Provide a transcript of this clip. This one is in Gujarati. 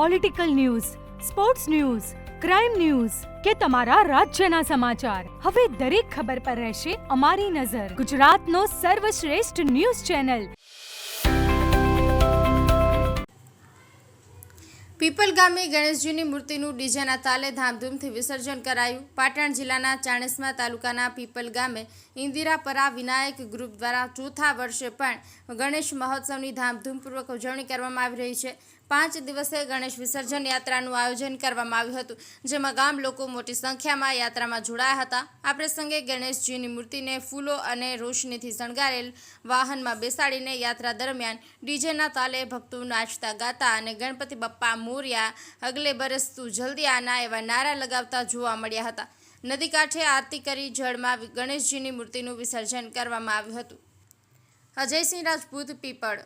Political news sports news crime news કે તમારા રાજ્યના સમાચાર. હવે દરેક ખબર પર રહેશે અમારી નજર. ગુજરાતનો સર્વશ્રેષ્ઠ ન્યૂઝ ચેનલ. પીપલ ગામે ગણેશજીની મૂર્તિનું ડીજેના તાલે ધામધૂમથી વિસર્જન કરાયું. પાટણ જિલ્લાના ચાણસ્મા તાલુકાના પીપલ ગામે ઇન્દિરાપરા વિનાયક ગ્રુપ દ્વારા ચોથા વર્ષે પણ ગણેશ મહોત્સવની ધામધૂમપૂર્વક ઉજવણી કરવામાં આવી રહી છે. પાંચ દિવસે ગણેશ વિસર્જન યાત્રાનું આયોજન કરવામાં આવ્યું હતું, જેમાં ગામ લોકો મોટી સંખ્યામાં યાત્રામાં જોડાયા હતા. આ પ્રસંગે ગણેશજીની મૂર્તિને ફૂલો અને રોશનીથી શણગારેલ વાહનમાં બેસાડીને યાત્રા દરમિયાન ડીજેના તાલે ભક્તો નાચતા ગાતા અને ગણપતિ બપ્પા મોર્યા અગલે બરસ જલ્દી આના એવા નારા લગાવતા જોવા મળ્યા હતા. નદી કાંઠે આરતી કરી જળમાં ગણેશજીની મૂર્તિનું વિસર્જન કરવામાં આવ્યું હતું. અજયસિંહ રાજપૂત, પીપળ